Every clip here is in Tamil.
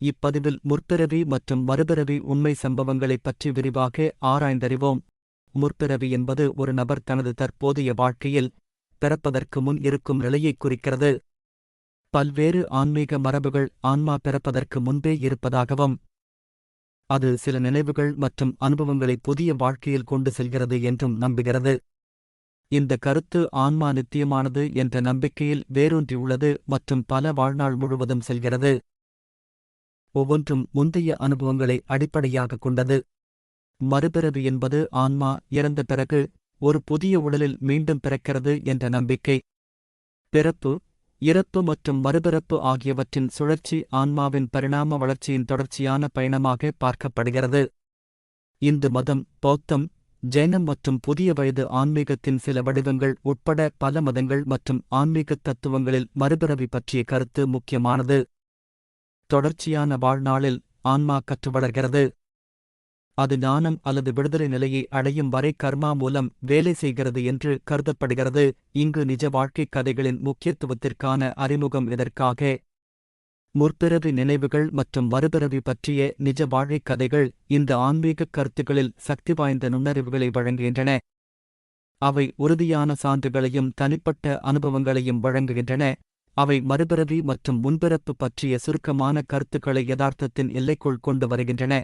இப்பதிவில் முற்பிறவி மற்றும் மறுபிறவி உண்மை சம்பவங்களைப் பற்றி விரிவாக ஆராய்ந்தறிவோம். முற்பிறவி என்பது ஒரு நபர் தனது தற்போதைய வாழ்க்கையில் பிறப்பதற்கு முன் இருக்கும் நிலையைக் குறிக்கிறது. பல்வேறு ஆன்மீக மரபுகள் ஆன்மா பிறப்பதற்கு முன்பே இருப்பதாகவும் அது சில நினைவுகள் மற்றும் அனுபவங்களை புதிய வாழ்க்கையில் கொண்டு செல்கிறது என்றும் நம்புகிறது. இந்த கருத்து ஆன்மா நித்தியமானது என்ற நம்பிக்கையில் வேரூன்றியுள்ளது மற்றும் பல வாழ்நாள் முழுவதும் செல்கிறது. ஒவ்வொன்றும் முந்தைய அனுபவங்களை அடிப்படையாகக் கொண்டது. மறுபிறவி என்பது ஆன்மா இறந்த பிறகு ஒரு புதிய உடலில் மீண்டும் பிறக்கிறது என்ற நம்பிக்கை. பிறப்பு இறப்பு மற்றும் மறுபிறப்பு ஆகியவற்றின் சுழற்சி ஆன்மாவின் பரிணாம வளர்ச்சியின் தொடர்ச்சியான பயணமாக பார்க்கப்படுகிறது. இந்து மதம் பௌத்தம் ஜெயினம் மற்றும் புதிய வயது ஆன்மீகத்தின் சில வடிவங்கள் உட்பட பல மதங்கள் மற்றும் ஆன்மீக தத்துவங்களில் மறுபிறவி பற்றிய கருத்து முக்கியமானது. தொடர்ச்சியான வாழ்நாளில் ஆன்மா கற்று வளர்கிறது. அது ஞானம் அல்லது விடுதலை நிலையை அடையும் வரை கர்மா மூலம் வேலை செய்கிறது என்று கருதப்படுகிறது. இங்கு நிஜ வாழ்க்கைக் கதைகளின் முக்கியத்துவத்திற்கான அறிமுகம் இதற்காக. முற்பிறவி நினைவுகள் மற்றும் மறுபிறவி பற்றிய நிஜ வாழ்க்கைக் கதைகள் இந்த ஆன்மீகக் கருத்துகளில் சக்தி வாய்ந்த நுண்ணறிவுகளை வழங்குகின்றன. அவை உறுதியான சான்றுகளையும் தனிப்பட்ட அனுபவங்களையும் வழங்குகின்றன. அவை மறுபிறவி மற்றும் முன்பிறப்பு பற்றிய சுருக்கமான கருத்துக்களை யதார்த்தத்தின் எல்லைக்குள் கொண்டு வருகின்றன.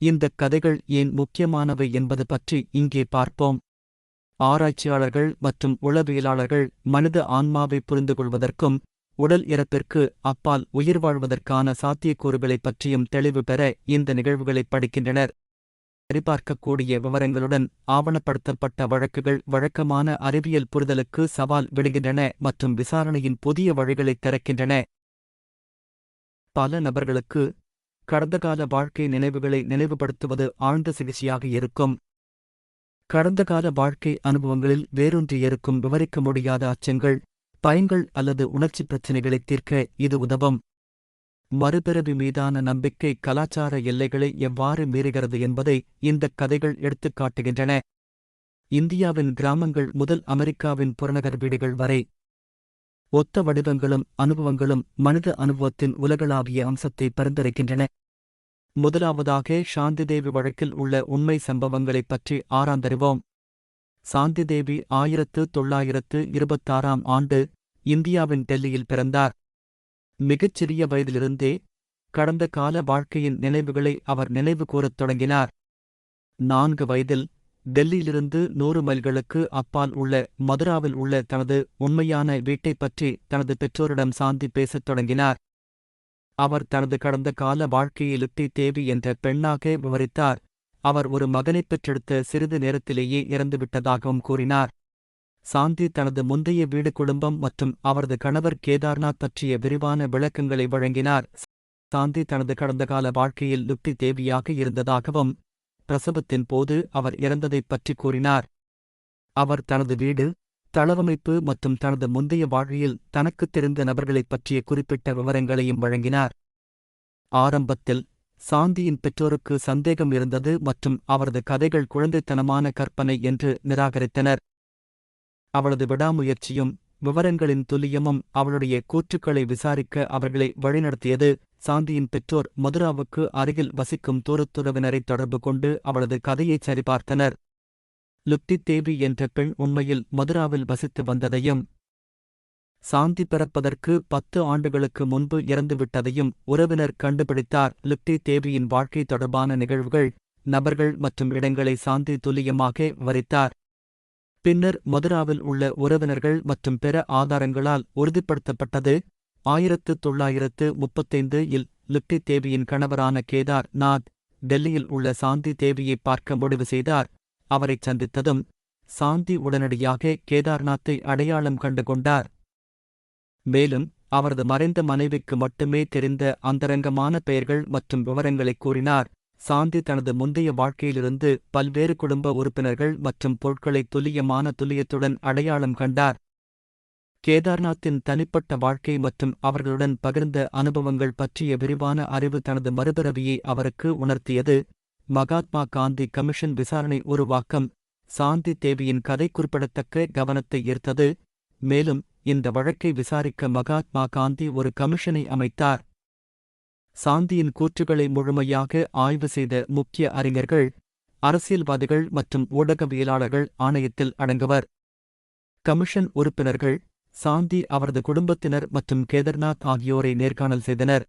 இந்தக் கதைகள் ஏன் முக்கியமானவை என்பது பற்றி இங்கே பார்ப்போம். ஆராய்ச்சியாளர்கள் மற்றும் உளவியலாளர்கள் மனித ஆன்மாவை புரிந்துகொள்வதற்கும் உடல் இறப்பிற்கு அப்பால் உயிர் வாழ்வதற்கான சாத்தியக்கூறுகளைப் பற்றியும் தெளிவு பெற இந்த நிகழ்வுகளைப் படிக்கின்றனர். சரிபார்க்கக்கூடிய விவரங்களுடன் ஆவணப்படுத்தப்பட்ட வழக்குகள் வழக்கமான அறிவியல் புரிதலுக்கு சவால் விடுகின்றன மற்றும் விசாரணையின் புதிய வழிகளைத் திறக்கின்றன. பல நபர்களுக்கு கடந்த கால வாழ்க்கை நினைவுகளை நினைவுபடுத்துவது ஆழ்ந்த சிகிச்சையாக இருக்கும். கடந்த கால வாழ்க்கை அனுபவங்களில் வேரூன்றியிருக்கும் விவரிக்க முடியாத அச்சங்கள் பயங்கள் அல்லது உணர்ச்சி பிரச்சினைகளை தீர்க்க இது உதவும். மறுபிறவி மீதான நம்பிக்கை கலாச்சார எல்லைகளை எவ்வாறு மீறுகிறது என்பதை இந்தக் கதைகள் எடுத்துக் காட்டுகின்றன. இந்தியாவின் கிராமங்கள் முதல் அமெரிக்காவின் புறநகர் வீடுகள் வரை. ஒத்த வடிவங்களும் அனுபவங்களும் மனித அனுபவத்தின் உலகளாவிய அம்சத்தை பரிந்துரைக்கின்றன. முதலாவதாக சாந்திதேவி வழக்கில் உள்ள உண்மை சம்பவங்களைப் பற்றி ஆராய்ந்தறிவோம் சாந்திதேவி ஆயிரத்து தொள்ளாயிரத்து இருபத்தாறாம் ஆண்டு இந்தியாவின் டெல்லியில் பிறந்தார். மிகச்சிறிய வயதிலிருந்தே கடந்த கால வாழ்க்கையின் நினைவுகளை அவர் நினைவு கூறத் தொடங்கினார். நான்கு வயதில் டெல்லியிலிருந்து நூறு மைல்களுக்கு அப்பால் உள்ள மதுராவில் உள்ள தனது உண்மையான வீட்டைப் பற்றி தனது பெற்றோரிடம் சாந்தி பேசத் தொடங்கினார். அவர் தனது கடந்த கால வாழ்க்கையை லிப்டி தேவி என்ற பெண்ணாக விவரித்தார். அவர் ஒரு மகனைப் பெற்றெடுத்த சிறிது நேரத்திலேயே இறந்துவிட்டதாகவும் கூறினார். சாந்தி தனது முந்தைய வீடு குடும்பம் மற்றும் அவரது கணவர் கேதார்நாத் பற்றிய விரிவான விளக்கங்களை வழங்கினார். சாந்தி தனது கடந்த கால வாழ்க்கையில் லுப்தி தேவியாக இருந்ததாகவும் பிரசவத்தின் போது அவர் இறந்ததைப் பற்றி கூறினார். அவர் தனது வீடு தளவமைப்பு மற்றும் தனது முந்தைய வாழ்வில் தனக்குத் தெரிந்த நபர்களைப் பற்றிய குறிப்பிட்ட விவரங்களையும் வழங்கினார். ஆரம்பத்தில் சாந்தியின் பெற்றோருக்கு சந்தேகம் இருந்தது மற்றும் அவரது கதைகள் குழந்தைத்தனமான கற்பனை என்று நிராகரித்தனர். அவளது விடாமுயற்சியும் விவரங்களின் துல்லியமும் அவளுடைய கூற்றுக்களை விசாரிக்க அவர்களை வழிநடத்தியது சாந்தியின் பெற்றோர் மதுராவுக்கு அருகில் வசிக்கும் தூரத்துறவினரை தொடர்பு கொண்டு அவளது கதையைச் சரிபார்த்தனர். லுப்தி தேவி என்ற பெண் உண்மையில் மதுராவில் வசித்து வந்ததையும் சாந்தி பிறப்பதற்கு பத்து ஆண்டுகளுக்கு முன்பு இறந்துவிட்டதையும் உறவினர் கண்டுபிடித்தார். லுப்தி தேவியின் வாழ்க்கை தொடர்பான நிகழ்வுகள் நபர்கள் மற்றும் இடங்களை சாந்தி துல்லியமாக விவரித்தார். பின்னர் மதுராவில் உள்ள உறவினர்கள் மற்றும் பிற ஆதாரங்களால் உறுதிப்படுத்தப்பட்டது. ஆயிரத்து தொள்ளாயிரத்து முப்பத்தைந்து இல் லிப்டி தேவியின் கணவரான கேதார் நாத் டெல்லியில் உள்ள சாந்தி தேவியை பார்க்க முடிவு செய்தார். அவரைச் சந்தித்ததும் சாந்தி உடனடியாக கேதார்நாத்தை அடையாளம் கண்டு கொண்டார். மேலும் அவரது மறைந்த மனைவிக்கு மட்டுமே தெரிந்த அந்தரங்கமான பெயர்கள் மற்றும் விவரங்களைக் கூறினார். சாந்தி தனது முந்தைய வாழ்க்கையிலிருந்து பல்வேறு குடும்ப உறுப்பினர்கள் மற்றும் பொருட்களை துல்லியமான துல்லியத்துடன் அடையாளம் கண்டார். கேதார்நாத்தின் தனிப்பட்ட வாழ்க்கை மற்றும் அவர்களுடன் பகிர்ந்த அனுபவங்கள் பற்றிய விரிவான அறிவு தனது மறுபிறவியை அவருக்கு உணர்த்தியது. மகாத்மா காந்தி கமிஷன் விசாரணை உருவாக்கம் சாந்தி தேவியின் கதை குறிப்பிடத்தக்க கவனத்தை ஈர்த்தது. மேலும் இந்த வழக்கை விசாரிக்க மகாத்மா காந்தி ஒரு கமிஷனை அமைத்தார். சாந்தியின் கூற்றுகளை முழுமையாக ஆய்வு செய்த முக்கிய அறிஞர்கள் அரசியல்வாதிகள் மற்றும் ஊடகவியலாளர்கள் ஆணையத்தில் அடங்குவர். கமிஷன் உறுப்பினர்கள் சாந்தி அவரது குடும்பத்தினர் மற்றும் கேதர்நாத் ஆகியோரை நேர்காணல் செய்தனர்.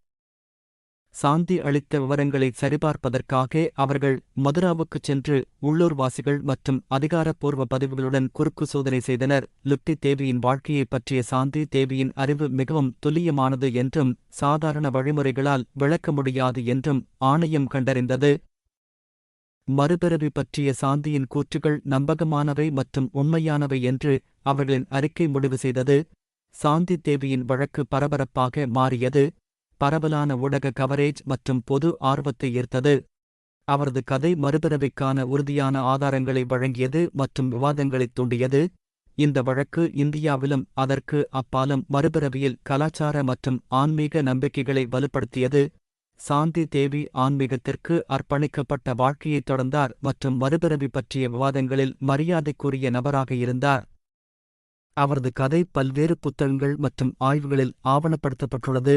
சாந்தி அளித்த விவரங்களை சரிபார்ப்பதற்காக அவர்கள் மதுராவுக்குச் சென்று உள்ளூர்வாசிகள் மற்றும் அதிகாரப்பூர்வ பதிவுகளுடன் குறுக்கு சோதனை செய்தனர். லுப்தி தேவியின் வாழ்க்கையைப் பற்றிய சாந்தி தேவியின் அறிவு மிகவும் துல்லியமானது என்றும் சாதாரண வழிமுறைகளால் விளக்க முடியாது என்றும் ஆணையம் கண்டறிந்தது. மறுபிறவி பற்றிய சாந்தியின் கூற்றுகள் நம்பகமானவை மற்றும் உண்மையானவை என்று அவர்களின் அறிக்கை முடிவு செய்தது. சாந்தி தேவியின் வழக்கு பரபரப்பாக மாறியது. பரவலான ஊடக கவரேஜ் மற்றும் பொது ஆர்வத்தை ஈர்த்தது. அவரது கதை மறுபிறவிக்கான உறுதியான ஆதாரங்களை வழங்கியது மற்றும் விவாதங்களைத் தூண்டியது. இந்த வழக்கு இந்தியாவிலும் அதற்கு அப்பாலும் மறுபிறவியில் கலாச்சார மற்றும் ஆன்மீக நம்பிக்கைகளை வலுப்படுத்தியது. சாந்தி தேவி ஆன்மீகத்திற்கு அர்ப்பணிக்கப்பட்ட வாழ்க்கையைத் தொடர்ந்தார் மற்றும் மறுபிறவி பற்றிய விவாதங்களில் மரியாதைக்குரிய நபராக இருந்தார். அவரது கதை பல்வேறு புத்தகங்கள் மற்றும் ஆய்வுகளில் ஆவணப்படுத்தப்பட்டுள்ளது.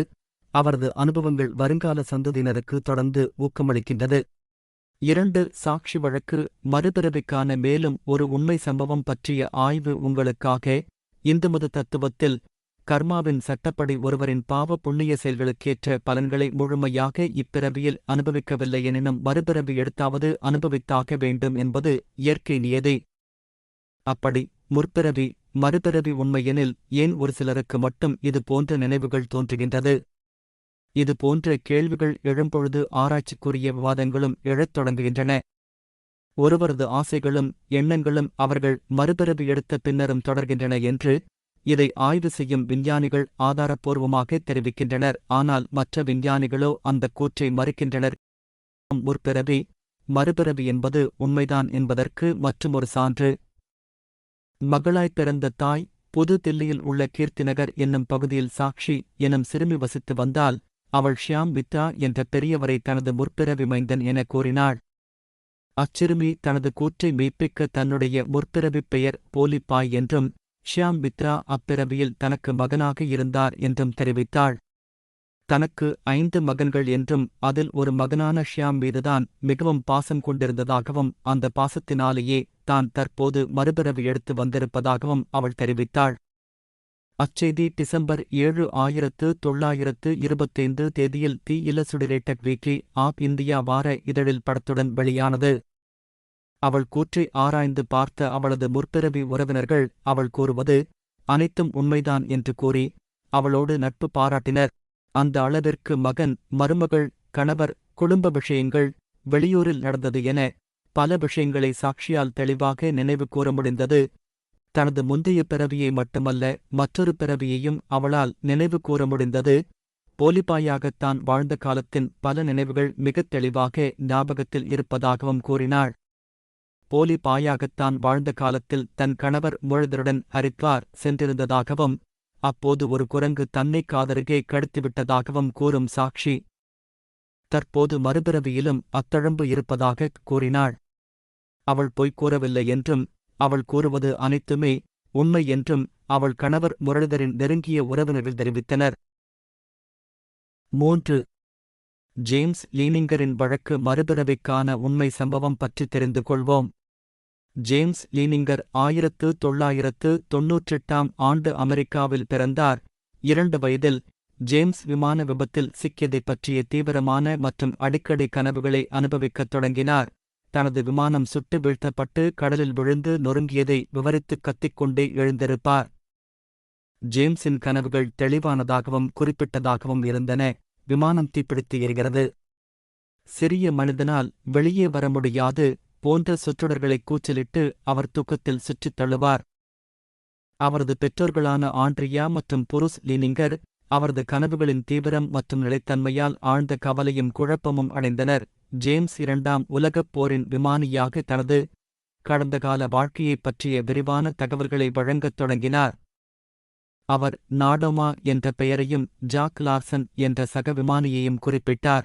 அவரது அனுபவங்கள் வருங்கால சந்ததியினருக்கு தொடர்ந்து ஊக்கமளிக்கின்றது. இரண்டு சாட்சி வழக்கு மறுபிறவிக்கான மேலும் ஒரு உண்மை சம்பவம் பற்றிய ஆய்வு உங்களுக்காக இந்து மத தத்துவத்தில் கர்மாவின் சட்டப்படி ஒருவரின் பாவ புண்ணிய செயல்களுக்கேற்ற பலன்களை முழுமையாக இப்பிறவியில் அனுபவிக்கவில்லை எனினும் மறுபிறவி எடுத்தாவது அனுபவித்தாக வேண்டும் என்பது இயற்கை நியதி. அப்படி முற்பிறவி மறுபிறவி உண்மையெனில் ஏன் ஒரு சிலருக்கு மட்டும் இது போன்ற நினைவுகள் தோன்றுகின்றது? இது போன்ற கேள்விகள் எழும்பொழுது ஆராய்ச்சிக்குரிய விவாதங்களும் எழத் தொடங்குகின்றன. ஒருவரது ஆசைகளும் எண்ணங்களும் அவர்கள் மறுபிறவி எடுத்த பின்னரும் தொடர்கின்றன என்று இதை ஆய்வு செய்யும் விஞ்ஞானிகள் ஆதாரப்பூர்வமாக தெரிவிக்கின்றனர். ஆனால் மற்ற விஞ்ஞானிகளோ அந்த கூற்றை மறுக்கின்றனர். முற்பிறவி மறுபிறவி என்பது உண்மைதான் என்பதற்கு மற்றுமொரு சான்று. மகளாய் பிறந்த தாய் புது தில்லியில் உள்ள கீர்த்திநகர் என்னும் பகுதியில் சாக்ஷி எனும் சிறுமி வசித்து வந்தால் அவள் ஷியாம் வித்தா என்ற பெரியவரை தனது முற்பிறவி மைந்தன் என கூறினாள். அச்சிறுமி தனது கூற்றை மெய்ப்பிக்க தன்னுடைய முற்பிறவிப் பெயர் போலிப்பாய் என்றும் ஷியாம் பித்ரா அப்பிறவியில் தனக்கு மகனாக இருந்தார் என்றும் தெரிவித்தாள். தனக்கு ஐந்து மகன்கள் என்றும் அதில் ஒரு மகனான ஷியாம் மீதுதான் மிகவும் பாசம் கொண்டிருந்ததாகவும் அந்த பாசத்தினாலேயே தான் தற்போது மறுபிறவி எடுத்து வந்திருப்பதாகவும் அவள் தெரிவித்தாள். அச்செய்தி டிசம்பர் ஏழு ஆயிரத்து தொள்ளாயிரத்து இருபத்தைந்து தேதியில் the illustrated weekly of India வார இதழில் படத்துடன் வெளியானது. அவள் கூற்றை ஆராய்ந்து பார்த்த அவளது முற்பிறவி உறவினர்கள் அவள் கூறுவது அனைத்தும் உண்மைதான் என்று கூறி அவளோடு நட்பு பாராட்டினர். அந்த அளவிற்கு மகன் மருமகள் கணவர் குடும்ப விஷயங்கள் வெளியூரில் நடந்தது என பல விஷயங்களை சாட்சியால் தெளிவாக நினைவு கூற முடிந்தது. தனது முந்தைய பிறவியை மட்டுமல்ல மற்றொரு பிறவியையும் அவளால் நினைவு கூற முடிந்தது. போலிபாயாகத்தான் வாழ்ந்த காலத்தின் பல நினைவுகள் மிகத் தெளிவாக ஞாபகத்தில் இருப்பதாகவும் கூறினாள். போலி பாயாகத்தான் வாழ்ந்த காலத்தில் தன் கணவர் முழுதருடன் ஹரித்வார் சென்றிருந்ததாகவும் அப்போது ஒரு குரங்கு தன்னை காதருகே கடுத்துவிட்டதாகவும் கூறும் சாக்ஷி தற்போது மறுபிறவியிலும் அத்தழம்பு இருப்பதாகக் கூறினாள். அவள் பொய்க் கூறவில்லை என்றும் அவள் கூறுவது அனைத்துமே உண்மை என்றும் அவள் கணவர் முரளிதரின் நெருங்கிய உறவினர்கள் தெரிவித்தனர். மூன்று. ஜேம்ஸ் லீனிங்கரின் வழக்கு மறுபிறவிக்கான உண்மை சம்பவம் பற்றி தெரிந்து கொள்வோம். ஜேம்ஸ் லீனிங்கர் ஆயிரத்து தொள்ளாயிரத்து தொன்னூற்றெட்டாம் ஆண்டு அமெரிக்காவில் பிறந்தார். இரண்டு வயதில் ஜேம்ஸ் விமான விபத்தில் சிக்கியதைப் பற்றிய தீவிரமான மற்றும் அடிக்கடி கனவுகளை அனுபவிக்கத் தொடங்கினார். தனது விமானம் சுட்டு வீழ்த்தப்பட்டு கடலில் விழுந்து நொறுங்கியதை விவரித்துக் கத்திக்கொண்டே எழுந்திருப்பார். ஜேம்ஸின் கனவுகள் தெளிவானதாகவும் குறிப்பிட்டதாகவும் இருந்தன. விமானம் தீப்பிடித்து எரிகிறது. சிறிய மனிதனால் வெளியே வர முடியாது போன்ற சொற்றொடர்களைக் கூச்சலிட்டு அவர் தூக்கத்தில் சுற்றித் தள்ளுவார். அவரது பெற்றோர்களான ஆண்ட்ரியா மற்றும் புருஸ் லீனிங்கர் அவரது கனவுகளின் தீவிரம் மற்றும் நிலைத்தன்மையால் ஆழ்ந்த கவலையும் குழப்பமும் அடைந்தனர். ஜேம்ஸ் இரண்டாம் உலகப் போரின் விமானியாக தனது கடந்த கால வாழ்க்கையைப் பற்றிய விரிவான தகவல்களை வழங்கத் தொடங்கினார். அவர் நாடோமா என்ற பெயரையும் ஜாக் லார்சன் என்ற சக விமானியையும் குறிப்பிட்டார்.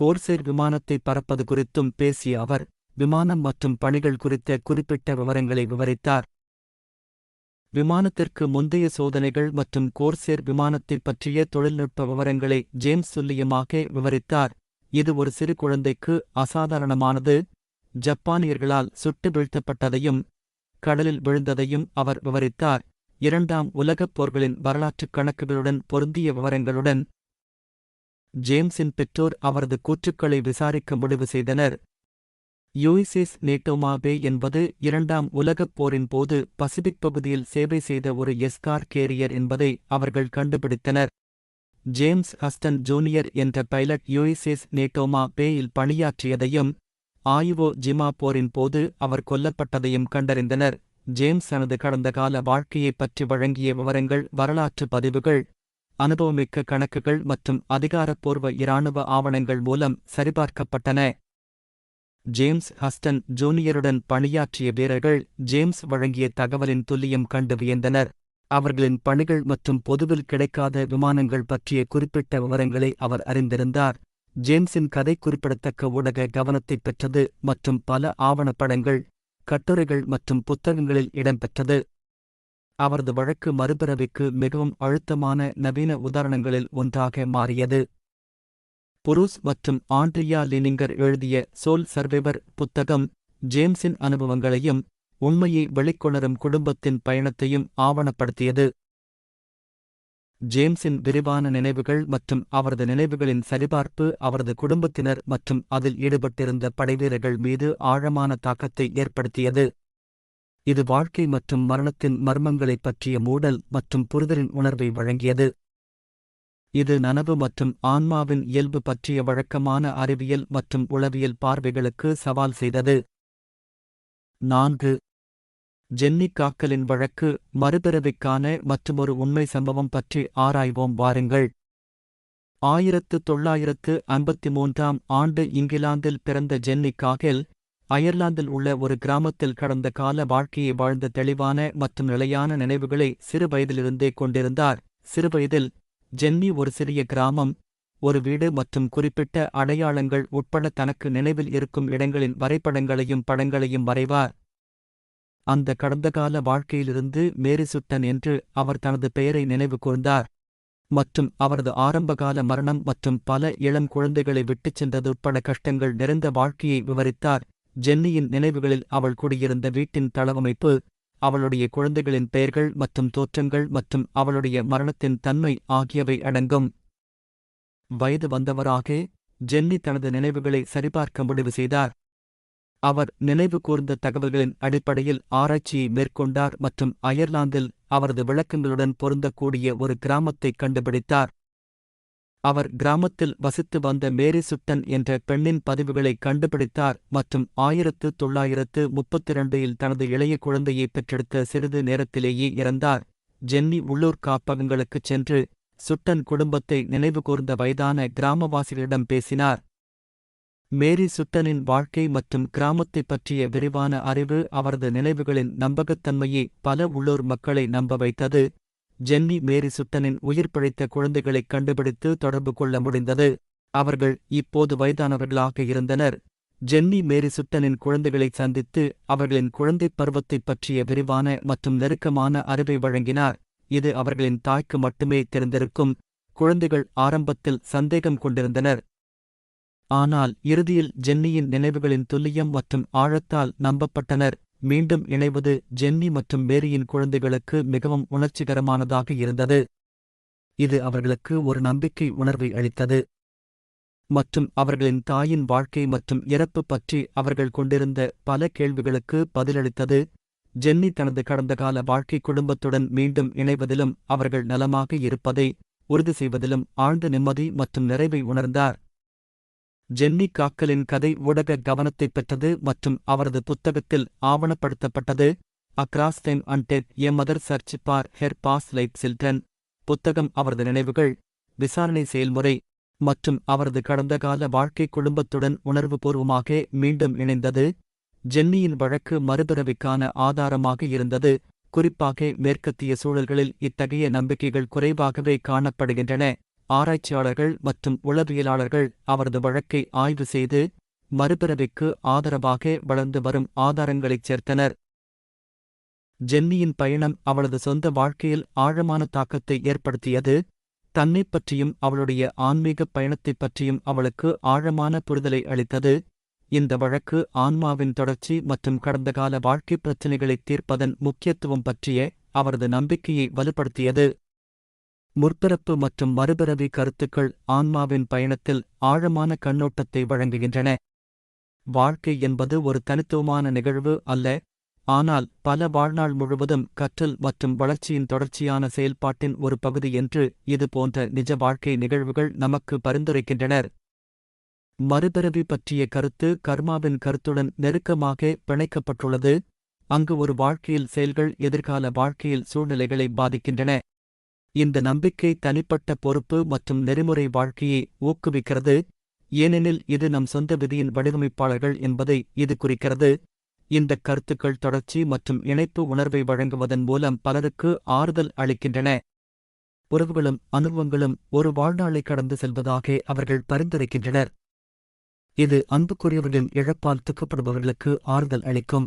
கோர்சேர் விமானத்தை பறப்பது குறித்தும் பேசிய அவர் விமானம் மற்றும் பணிகள் குறித்த குறிப்பிட்ட விவரங்களை விவரித்தார். விமானத்திற்கு முந்தைய சோதனைகள் மற்றும் கோர்சேர் விமானத்தைப் பற்றிய தொழில்நுட்ப விவரங்களை ஜேம்ஸ் துல்லியமாக விவரித்தார். இது ஒரு சிறு குழந்தைக்கு அசாதாரணமானது. ஜப்பானியர்களால் சுட்டு வீழ்த்தப்பட்டதையும் கடலில் விழுந்ததையும் அவர் விவரித்தார். இரண்டாம் உலகப் போர்களின் வரலாற்றுக் கணக்குகளுடன் பொருந்திய விவரங்களுடன் ஜேம்ஸின் பெற்றோர் அவரது கூற்றுக்களை விசாரிக்க முடிவு செய்தனர். யூஇசிஸ் நேட்டோமாபே என்பது இரண்டாம் உலகப் போரின் போது பசிபிக் பகுதியில் சேவை செய்த ஒரு எஸ்கார் கேரியர் என்பதை அவர்கள் கண்டுபிடித்தனர். ஜேம்ஸ் ஹஸ்டன் ஜூனியர் என்ற pilot U S S Natoma பேயில் பணியாற்றியதையும் ஆயுவோ ஜிமா போரின் போது அவர் கொல்லப்பட்டதையும் கண்டறிந்தனர். ஜேம்ஸ் தனது கடந்த கால வாழ்க்கையைப் பற்றி வழங்கிய விவரங்கள் வரலாற்று பதிவுகள் அனுபவமிக்க கணக்குகள் மற்றும் அதிகாரப்பூர்வ இராணுவ ஆவணங்கள் மூலம் சரிபார்க்கப்பட்டன. ஜேம்ஸ் ஹஸ்டன் ஜூனியருடன் பணியாற்றிய வீரர்கள் ஜேம்ஸ் வழங்கிய தகவலின் துல்லியம் கண்டு வியந்தனர். அவர்களின் பணிகள் மற்றும் பொதுவில் கிடைக்காத விமானங்கள் பற்றிய குறிப்பிட்ட விவரங்களை அவர் அறிந்திருந்தார். ஜேம்ஸின் கதை குறிப்பிடத்தக்க ஊடக கவனத்தைப் பெற்றது மற்றும் பல ஆவணப்படங்கள் கட்டுரைகள் மற்றும் புத்தகங்களில் இடம்பெற்றது. அவரது வழக்கு மறுபிறவிக்கு மிகவும் அழுத்தமான நவீன உதாரணங்களில் ஒன்றாக மாறியது. புரூஸ் மற்றும் ஆண்ட்ரியா லினிங்கர் எழுதிய சோல் சர்வைவர் புத்தகம் ஜேம்ஸின் அனுபவங்களையும் உண்மையை வெளிக்கொணரும் குடும்பத்தின் பயணத்தையும் ஆவணப்படுத்தியது. ஜேம்ஸின் விரிவான நினைவுகள் மற்றும் அவரது நினைவுகளின் சரிபார்ப்பு அவரது குடும்பத்தினர் மற்றும் அதில் ஈடுபட்டிருந்த படைவீரர்கள் மீது ஆழமான தாக்கத்தை ஏற்படுத்தியது. இது வாழ்க்கை மற்றும் மரணத்தின் மர்மங்களைப் பற்றிய மூடல் மற்றும் புரிதலின் உணர்வை வழங்கியது. இது நனவு மற்றும் ஆன்மாவின் இயல்பு பற்றிய வழக்கமான அறிவியல் மற்றும் உளவியல் பார்வைகளுக்கு சவால் செய்தது. நான்கு ஜென்னி காக்கலின் வழக்கு மறுபிறவிக்கான மற்றுமொரு உண்மை சம்பவம் பற்றி ஆராய்வோம் வாருங்கள். ஆயிரத்து தொள்ளாயிரத்து ஐம்பத்தி மூன்றாம் ஆண்டு இங்கிலாந்தில் பிறந்த ஜென்னி காகெல் அயர்லாந்தில் உள்ள ஒரு கிராமத்தில் கடந்த கால வாழ்க்கையை வாழ்ந்த தெளிவான மற்றும் நிலையான நினைவுகளை சிறு வயதிலிருந்தே கொண்டிருந்தார். சிறுவயதில் ஜென்னி ஒரு சிறிய கிராமம் ஒரு வீடு மற்றும் குறிப்பிட்ட அடையாளங்கள் உட்பட தனக்கு நினைவில் இருக்கும் இடங்களின் வரைபடங்களையும் படங்களையும் வரைவார். அந்த கடந்தகால வாழ்க்கையிலிருந்து மேரி சுட்டன் என்று அவர் தனது பெயரை நினைவு கூர்ந்தார். மற்றும் அவரது ஆரம்பகால மரணம் மற்றும் பல இளம் குழந்தைகளை விட்டுச் சென்றது உட்பட கஷ்டங்கள் நிறைந்த வாழ்க்கையை விவரித்தார். ஜென்னியின் நினைவுகளில் அவள் குடியிருந்த வீட்டின் தளவமைப்பு அவளுடைய குழந்தைகளின் பெயர்கள் மற்றும் தோற்றங்கள் மற்றும் அவளுடைய மரணத்தின் தன்மை ஆகியவை அடங்கும். வயது வந்தவராக ஜென்னி தனது நினைவுகளை சரிபார்க்க முடிவு செய்தார். அவர் நினைவு கூர்ந்த தகவல்களின் அடிப்படையில் ஆராய்ச்சியை மேற்கொண்டார் மற்றும் அயர்லாந்தில் அவரது விளக்கங்களுடன் பொருந்தக்கூடிய ஒரு கிராமத்தை கண்டுபிடித்தார். அவர் கிராமத்தில் வசித்து வந்த மேரி சுட்டன் என்ற பெண்ணின் பதிவுகளை கண்டுபிடித்தார் மற்றும் ஆயிரத்து தொள்ளாயிரத்து முப்பத்திரண்டில் தனது இளைய குழந்தையை பெற்றெடுத்த சிறிது நேரத்திலேயே இறந்தார். ஜென்னி உள்ளூர் காப்பகங்களுக்குச் சென்று சுட்டன் குடும்பத்தை நினைவுகூர்ந்த வயதான கிராமவாசிகளிடம் பேசினார். மேரி சுட்டனின் வாழ்க்கை மற்றும் கிராமத்தைப் பற்றிய விரிவான அறிவு அவரது நினைவுகளின் நம்பகத்தன்மையை பல உள்ளூர் மக்களை நம்ப வைத்தது. ஜென்னி மேரி சுட்டனின் உயிர் பிழைத்த குழந்தைகளைக் கண்டுபிடித்து தொடர்பு கொள்ள முடிந்தது. அவர்கள் இப்போது வயதானவர்களாக இருந்தனர். ஜென்னி மேரி சுட்டனின் குழந்தைகளை சந்தித்து அவர்களின் குழந்தைப் பருவத்தைப் பற்றிய விரிவான மற்றும் நெருக்கமான அறிவை வழங்கினார். இது அவர்களின் தாய்க்கு மட்டுமே தெரிந்திருக்கும். குழந்தைகள் ஆரம்பத்தில் சந்தேகம் கொண்டிருந்தனர். ஆனால் இறுதியில் ஜென்னியின் நினைவுகளின் துல்லியம் மற்றும் ஆழத்தால் நம்பப்பட்டனர். மீண்டும் இணைவது ஜென்னி மற்றும் மேரியின் குழந்தைகளுக்கு மிகவும் உணர்ச்சிகரமானதாக இருந்தது. இது அவர்களுக்கு ஒரு நம்பிக்கை உணர்வை அளித்தது. மற்றும் அவர்களின் தாயின் வாழ்க்கை மற்றும் இறப்பு பற்றி அவர்கள் கொண்டிருந்த பல கேள்விகளுக்கு பதிலளித்தது. ஜென்னி தனது கடந்த கால வாழ்க்கை குடும்பத்துடன் மீண்டும் இணைவதிலும் அவர்கள் நலமாக இருப்பதை உறுதி செய்வதிலும் ஆழ்ந்த நிம்மதி மற்றும் நிறைவை உணர்ந்தார். ஜென்னி காக்கலின் கதை ஊடக கவனத்தைப் பெற்றது மற்றும் அவரது புத்தகத்தில் ஆவணப்படுத்தப்பட்டது. Across time and death a mother search for her past life children. புத்தகம் அவரது நினைவுகள் விசாரணை செயல்முறை மற்றும் அவரது கடந்த கால வாழ்க்கை குடும்பத்துடன் உணர்வுபூர்வமாக மீண்டும் இணைந்தது. ஜென்னியின் வழக்கு மறுபிறவிக்கான ஆதாரமாக இருந்தது. குறிப்பாக மேற்கத்திய சூழல்களில் இத்தகைய நம்பிக்கைகள் குறைவாகவே காணப்படுகின்றன. ஆராய்ச்சியாளர்கள் மற்றும் உளவியலாளர்கள் அவரது வழக்கை ஆய்வு செய்து மறுபிறவிக்கு ஆதரவாக வளர்ந்து வரும் ஆதாரங்களைச் சேர்த்தனர். ஜென்னியின் பயணம் அவளது சொந்த வாழ்க்கையில் ஆழமான தாக்கத்தை ஏற்படுத்தியது. தன்னைப் பற்றியும் அவளுடைய ஆன்மீகப் பயணத்தைப் பற்றியும் அவளுக்கு ஆழமான புரிதலை அளித்தது. இந்த வழக்கு ஆன்மாவின் தொடர்ச்சி மற்றும் கடந்த கால வாழ்க்கைப் பிரச்சினைகளைத் தீர்ப்பதன் முக்கியத்துவம் பற்றிய அவரது நம்பிக்கையை வலுப்படுத்தியது. முற்பிறப்பு மற்றும் மறுபிறவி கருத்துக்கள் ஆன்மாவின் பயணத்தில் ஆழமான கண்ணோட்டத்தை வழங்குகின்றன. வாழ்க்கை என்பது ஒரு தனித்துவமான நிகழ்வு அல்ல. ஆனால் பல வாழ்நாள் முழுவதும் கற்றல் மற்றும் வளர்ச்சியின் தொடர்ச்சியான செயல்பாட்டின் ஒரு பகுதி என்று இது போன்ற நிஜ வாழ்க்கை நிகழ்வுகள் நமக்கு பரிந்துரைக்கின்றனர். மறுபிறவி பற்றிய கருத்து கர்மாவின் கருத்துடன் நெருக்கமாக பிணைக்கப்பட்டுள்ளது. அங்கு ஒரு வாழ்க்கையில் செயல்கள் எதிர்கால வாழ்க்கையில் சூழ்நிலைகளை பாதிக்கின்றன. இந்த நம்பிக்கை தனிப்பட்ட பொறுப்பு மற்றும் நெறிமுறை வாழ்க்கையை ஊக்குவிக்கிறது. ஏனெனில் இது நம் சொந்த விதியின் வடிவமைப்பாளர்கள் என்பதை இது குறிக்கிறது. இந்த கருத்துக்கள் தொடர்ச்சி மற்றும் இணைப்பு உணர்வை வழங்குவதன் மூலம் பலருக்கு ஆறுதல் அளிக்கின்றன. உறவுகளும் அனுபவங்களும் ஒரு வாழ்நாளை கடந்து செல்வதாக அவர்கள் பரிந்துரைக்கின்றனர். இது அன்புக்குரியவர்களின் இழப்பால் துக்கப்படுபவர்களுக்கு ஆறுதல் அளிக்கும்.